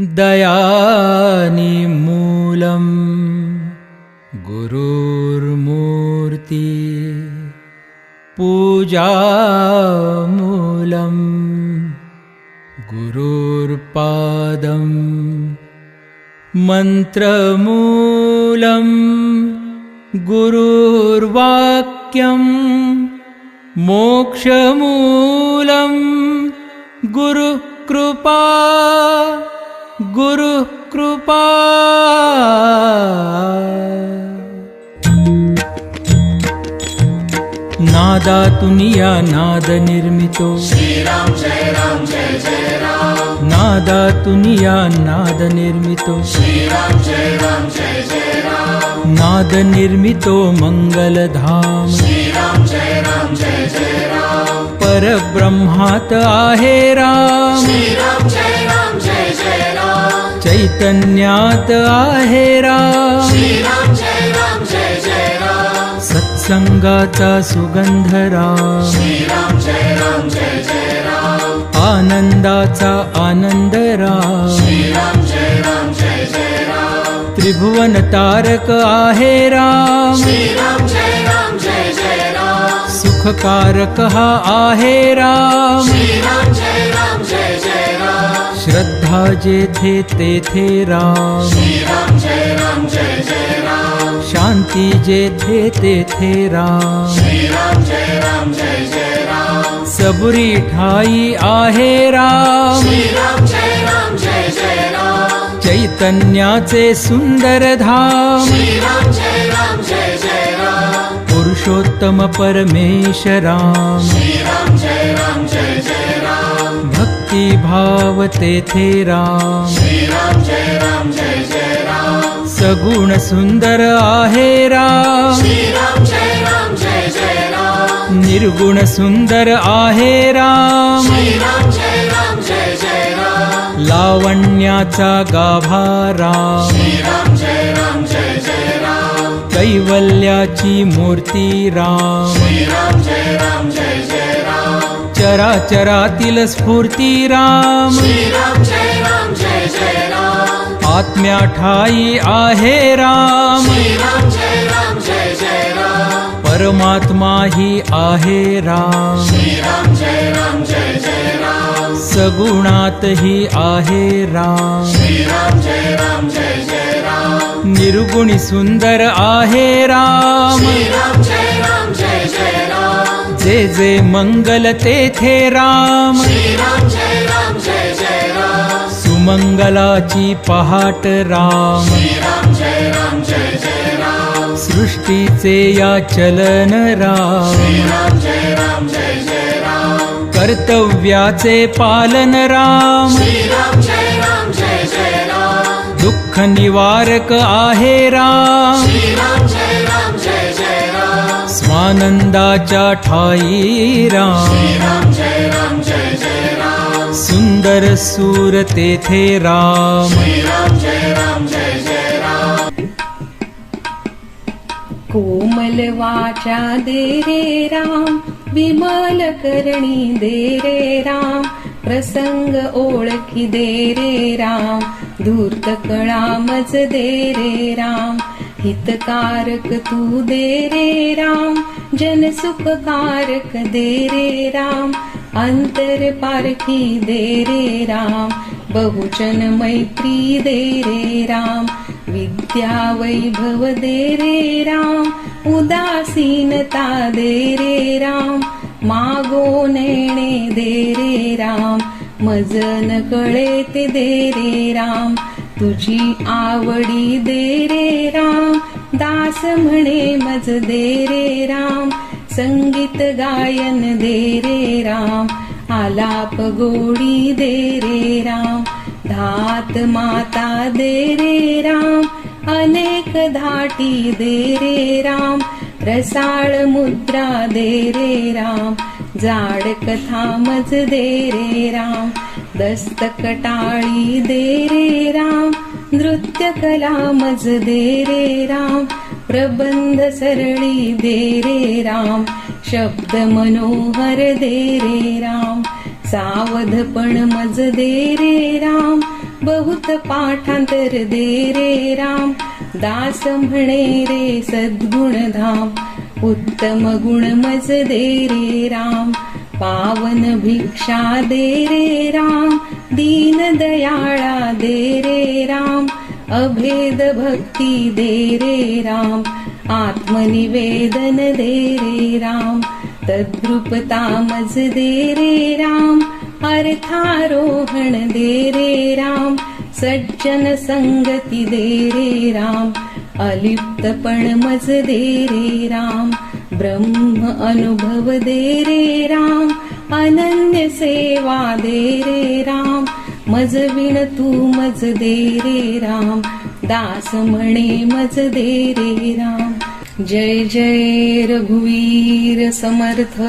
दयानिमूलम् गुरुर्मूर्ति पूजामूलम् गुरुर्पादम् मन्त्रमूलम् गुरुर्वाक्यम् मोक्षमूलम् गुरुकृपा गुरुकृपा। नादातुनिया नादनिर्मितो श्रीराम जय राम जय जय राम नादातुनिया नादनिर्मितो श्रीराम जय राम जय जय राम नादनिर्मितो मङ्गलधाम श्रीराम जय राम जय जय राम परब्रह्मात आहे राम। श्रीराम जय चैतन्यात आहे राम. श्रीराम जय राम जय जय राम. सत्संगाचा सुगंध राम. श्रीराम जय राम जय जय राम. आनंदाचा आनंद राम. श्रीराम जय राम जय जय राम. त्रिभुवन तारक आहे राम. सुखकारक हा आहे राम. श्रद्धा जेथे तेथे राम। श्रीराम जय राम जय जय राम। शांती जेथे तेथे राम। श्रीराम जय राम जय जय राम। सबुरी ठाई आहे राम। श्रीराम जय राम जय जय राम। चैतन्याचे सुंदर धाम। श्रीराम जय राम जय जय राम। पुरुषोत्तम परमेश श्रीराम जय राम भक्ती भाव तेथे राम। श्रीराम जय राम जय जय राम सगुण सुंदर आहे राम। श्रीराम जय राम जय जय राम निर्गुण सुंदर आहे राम। श्रीराम जय राम जय जय राम लावण्याचा गाभा राम। श्रीराम जय राम जय जय राम कैवल्याची मूर्ती राम। श्रीराम जय राम जय जय राम चराचरातील स्फूर्ती राम. आत्म्या ठाई आहे राम. परमात्मा ही आहे राम. सगुणात ही आहे राम. निर्गुणी सुंदर आहे राम. जे जे मंगल तेथे राम. श्रीराम जय राम जय जय राम सुमंगलाची पहाट राम. श्रीराम जय राम जय जय राम सृष्टीचे या चलन राम. श्रीराम जय राम जय जय राम कर्तव्याचे पालन राम. श्रीराम जय राम जय जय राम दुःख निवारक आहे राम. राम स्वानंदाच्या ठाई राम। श्रीराम जय राम जय जय राम। सुंदर सूर तेथे राम। श्रीराम जय राम जय जय राम। कोमल वाचा दे रे राम विमल करणी दे रे राम प्रसंग ओळखी दे रे राम धूर्त कळा मज दे रे राम। हितकारक तू दे रे राम जन सुखकारक दे रे राम अंतर पारखी दे रे राम बहुजन मैत्री दे रे राम विद्या वैभव दे रे राम उदासीनता दे रे राम मागो नेणे दे रे राम मजन कळे ते दे रे राम. तुझी आवडी दे रे राम. दास म्हणे मज दे रे राम. संगीत गायन दे रे राम. आलाप गोडी दे रे राम. धात माता दे रे राम. अनेक धाटी दे रे राम. रसाळ मुद्रा दे रे राम. जाड कथा मज दे रे राम दस्तक टाळी दे रे राम नृत्य कला मज दे रे राम प्रबंध सरळी दे रे राम शब्द मनोहर दे रे राम सावधपण मज दे रे राम बहुत पाठांतर दे रे राम दास म्हणे रे सद्गुण धाम उत्तम गुण मज दे रे राम पावन भिक्षा दे रे राम दीन दयाळा दे रे राम अभेद भक्ती दे रे राम आत्मनिवेदन दे रे राम तद्रुपता मज दे रे राम अर्थारोहण दे रे राम सज्जन संगती दे रे राम अलिप्तपण मज दे रे राम ब्रह्म अनुभव दे रे राम अनन्य सेवा दे रे राम मज विण तू मज दे रे राम दास म्हणे मज दे रे राम. जय जय रघुवीर समर्थ.